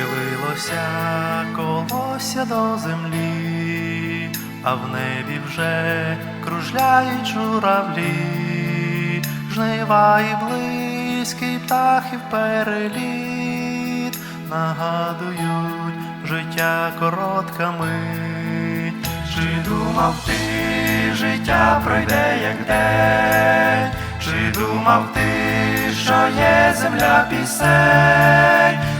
Опустилося колося до землі, а в небі вже кружляють журавлі, жнива і близький птахів переліт, нагадують життя коротка мить. Чи думав ти, життя пройде як день, чи думав ти, що є земля пісень,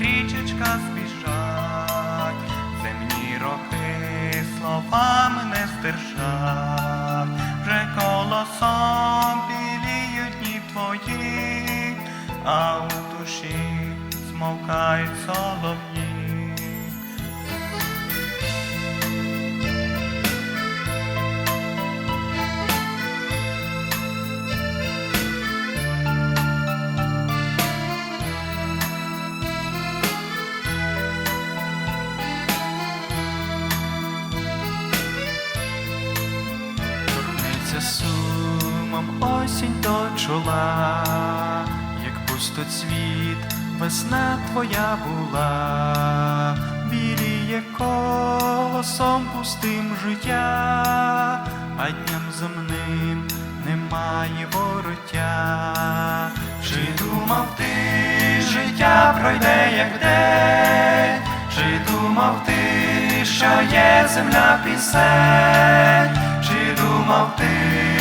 Річечка спішать, земні роки словами не здержать, вже колосом біліють дні твої, а у душі смовкають солов'ї. Сумом осінь до чола, як пустоцвіт, весна твоя була, біліє колосом пустим життя, а дням земним немає вороття. Чи думав ти, життя пройде як день, чи думав ти, що є земля пісень, чи думав ти,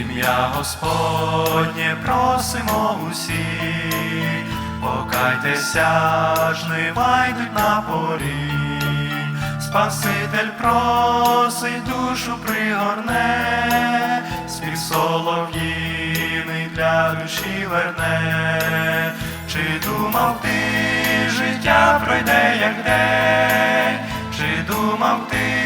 ім'я Господнє просимо усі, покайтеся, жнива йдуть на порі, Спаситель просить душу пригорне, спів солов'їний для душі верне, чи думав ти, життя пройде як день, чи думав ти,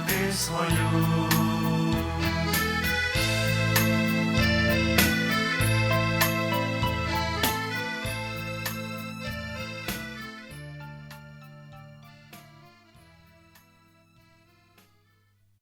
руки свою.